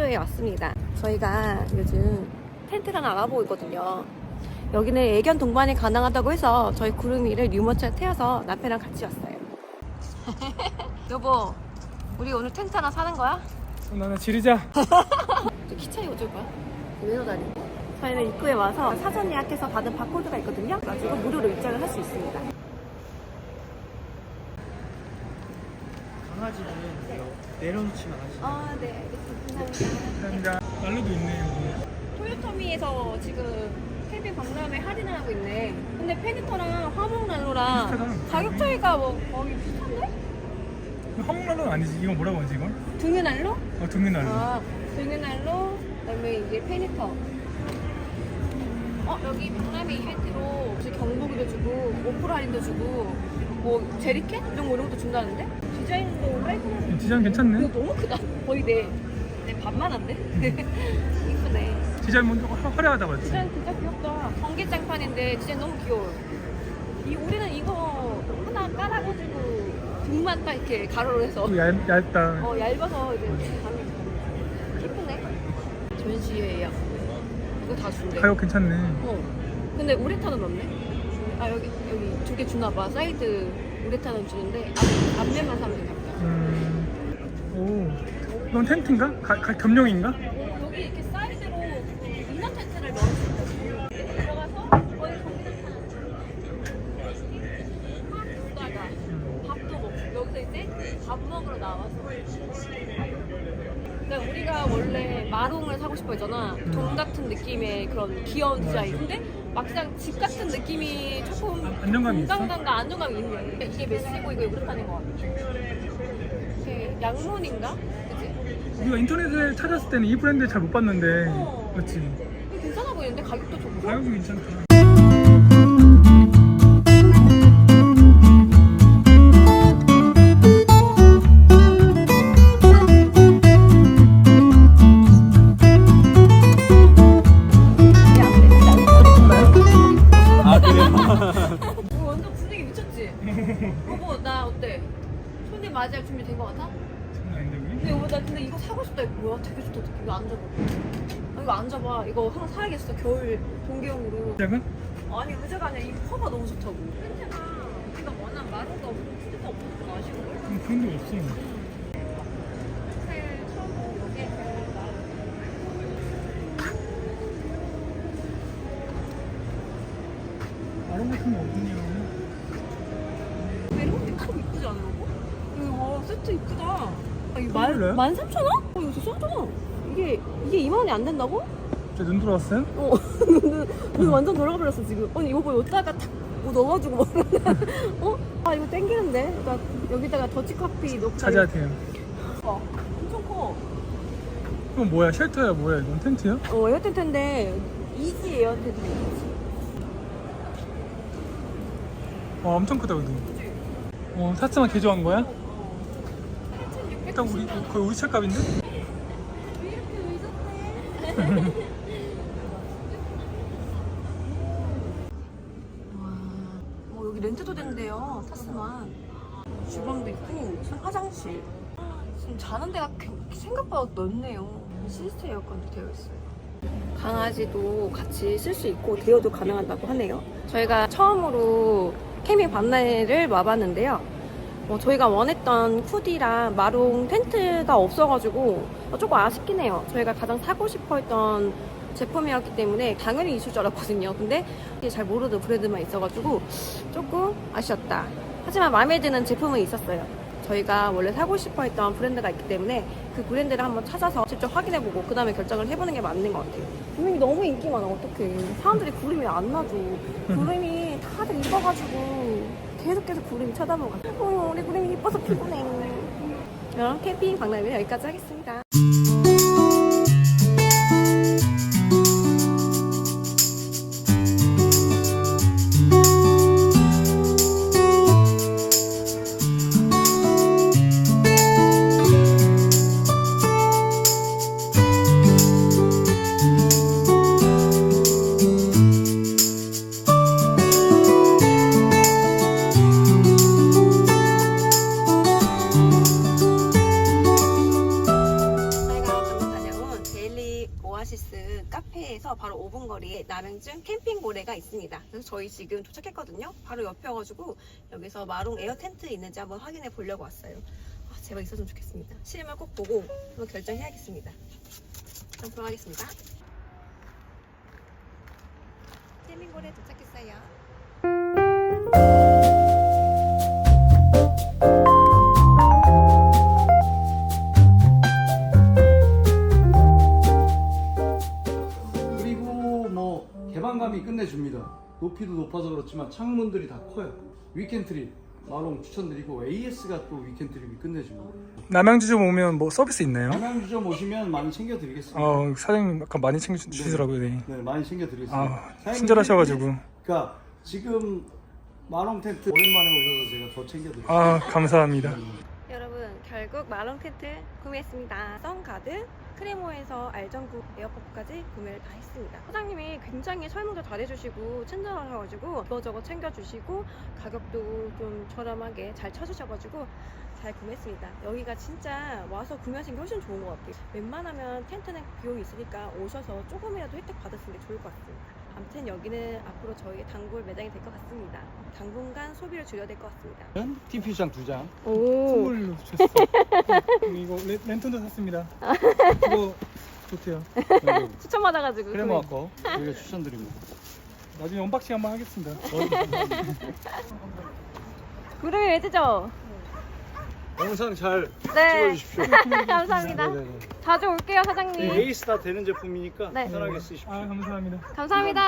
숙소에 왔습니다. 저희가 요즘 텐트를 하나 알아보고 있거든요. 여기는 애견 동반이 가능하다고 해서 저희 구름이를 유모차에 태워서 남편이랑 같이 왔어요. 여보, 우리 오늘 텐트 하나 사는 거야? 나는 지리자. 키 차이 어쩔 거야? 왜 이러다니? 저희는 입구에 와서 사전 예약해서 받은 바코드가 있거든요. 그래가지고 무료로 입장을 할 수 있습니다. 강아지는 내려놓지만 하지. 아, 네, 알겠습니다. 감사합니다. 난로도 있네 여기. 토요토미에서 지금 캠핑 박람회 할인을 하고 있네. 근데 페니터랑 화목난로랑 비슷하다. 가격 차이가 뭐 거의 비슷한데? 화목난로는 아니지. 이건 뭐라고 하지 이걸? 등유난로? 어 등유난로. 아, 등유난로, 그다음에 이게 페니터. 어, 여기 박람회 이벤트로 경보기도 주고, 오프라 할인도 주고, 뭐 제리캔? 이런 거 이런 것도 준다는데? 디자인도 깔 디자인 괜찮네. 이거 너무 크다. 거의 내, 내 반만한데? 이쁘네. 디자인 먼저 화- 화려하다 맞지? 디자인 진짜 귀엽다. 전기장판인데 디자인 너무 귀여워요. 이 우리는 이거 하나 깔아가지고 등만 딱 이렇게 가로로 해서 또 얇, 얇다. 어 얇아서 이제 감이 예쁘네. 전시회예요. 이거 다 준대. 가격 괜찮네. 어. 근데 우레탄은 없네. 아 여기 여기 두 개 주나 봐. 사이드 우레탄은 주는데 앞, 앞면만 사면 되나 보다. 음. 오. 이건 텐트인가? 가, 가, 겸용인가? 어, 여기 이렇게 사이드로 그 인원 텐트를 넣을 수 있어요. 들어가서 거의 막 놀다가 밥도 먹고 여기서 이제 밥 먹으러 나와서 그러니까 우리가 원래 마롱을 사고 싶어 했잖아 동 같은 느낌의 그런 귀여운 디자인 근데 막상 집 같은 느낌이 조금 안정감이 있어? 공간감과 안정감이 있네 이게 메시고 이거 우레탄인 것 같아 이게 양문인가? 그치? 우리가 인터넷에 찾았을 때는 이 브랜드 잘 못 봤는데. 어. 맞지? 이거 괜찮아 보이는데 가격도 좋고 가격이 괜찮다. 아 완전 분위기 미쳤지? 여보 나 어때? 손님 맞이할 준비 된 거 같아? 나 근데 이거 사고 싶다 이거 뭐야? 되게 좋다 어떡해. 이거 앉아봐 아, 이거 앉아봐 이거 하나 사야겠어 겨울 동계용으로 약간? 아니 의자가 아니라 이 커가 너무 좋다고 텐트가 우리가 워낙 마루가 없고 푸드가 없어서 좀 아쉬운 걸? 음, 그런 게 없어. 호텔 처음 여기에 나 아롱 같은 거 없군요. 메론 참 이쁘지 않아 여보? 이거 세트 이쁘다 아, 이거 만, 선물로요? 만 삼천 원? 어 이거 진짜 싸잖아 이게 이게 2만 원이 안 된다고? 제눈 들어왔어요? 어, 눈, 눈 완전 돌아가 버렸어 지금. 아니 이거 뭐 여기다가 탁뭐 넣어가지고 뭐 어? 아 이거 땡기는데? 그러니까 여기다가 더치커피 넣고 자제할 테요. 어, 엄청 커. 이건 뭐야? 쉘터야 뭐야? 이건 텐트야? 어 에어 텐트인데 이지 에어 텐트 이지. 와 엄청 크다 그래도. 어 타스만 개조한 거야? 어. 딱 우리 거의 우리 의젓해? 와, 뭐 여기 렌트도 된대요 타스만. 주방도 있고 무슨 화장실. 지금 자는 데가 꽤- 생각보다 넓네요. 시스템 에어컨도 되어 있어요. 강아지도 같이 쓸 수 있고 대여도 가능하다고 하네요. 저희가 처음으로 캠핑 밤날을 와봤는데요. 어, 저희가 원했던 쿠디랑 마롱 텐트가 없어가지고 어, 조금 아쉽긴 해요. 저희가 가장 사고 싶어 했던 제품이었기 때문에 당연히 있을 줄 알았거든요. 근데 잘 모르는 브랜드만 있어가지고 조금 아쉬웠다. 하지만 마음에 드는 제품은 있었어요. 저희가 원래 사고 싶어 했던 브랜드가 있기 때문에 그 브랜드를 한번 찾아서 직접 확인해보고 그 다음에 결정을 해보는 게 맞는 것 같아요. 구름이 너무 인기 많아, 어떡해. 사람들이 구름이 안 놔줘. 구름이 다들 이뻐가지고 계속 계속 구름이 쳐다보고. 어, 우리 구름이 이뻐서 피곤해. 그럼 캠핑 박람회 여기까지 하겠습니다. 중 캠핑 고래가 있습니다. 그래서 저희 지금 도착했거든요. 바로 옆이어가지고 여기서 마롱 에어 텐트 있는지 한번 확인해 보려고 왔어요. 아, 제발 있었으면 좋겠습니다. 실물 꼭 보고 한번 결정해야겠습니다. 그럼 들어가겠습니다. 캠핑 고래 도착했어요. 개방감이 끝내줍니다. 높이도 높아서 그렇지만 창문들이 다 커요. 위켄 트립 마롱 추천드리고 AS가 또 위켄 트립이 끝내줍니다. 남양주점 오면 뭐 서비스 있나요? 남양주점 오시면 많이 챙겨드리겠습니다. 어 사장님 아까 많이 챙겨주시더라고요. 네. 네, 많이 챙겨드리겠습니다. 아 사장님, 친절하셔가지고 그러니까 지금 마롱 텐트 오랜만에 오셔서 제가 더 챙겨드릴게요. 아 감사합니다. 결국 마롱 텐트 구매했습니다. 선가드 크레모에서 알전구 에어팟까지 구매를 다 했습니다. 사장님이 굉장히 설명도 잘해주시고 친절하셔가지고 이거저거 챙겨주시고 가격도 좀 저렴하게 잘 쳐주셔가지고 잘 구매했습니다. 여기가 진짜 와서 구매하시는 게 훨씬 좋은 것 같아요. 웬만하면 텐트는 비용이 있으니까 오셔서 조금이라도 혜택 받으시는 게 좋을 것 같습니다. 아무튼 여기는 앞으로 저희의 단골 매장이 될 것 같습니다. 당분간 소비를 줄여야 될 것 같습니다. TP장 두 장. 오. 선물로 주셨어. 이거 렌, 랜턴도 샀습니다. 이거 좋대요. 추천받아가지고 크레모 거 저희가 추천드립니다. 나중에 언박싱 한번 하겠습니다. 구름이 외지죠? 영상 잘 네. 찍어주십시오. 감사합니다. 네네네. 자주 올게요, 사장님. 에이스 다 되는 제품이니까 네. 편하게 쓰십시오. 아 감사합니다. 감사합니다.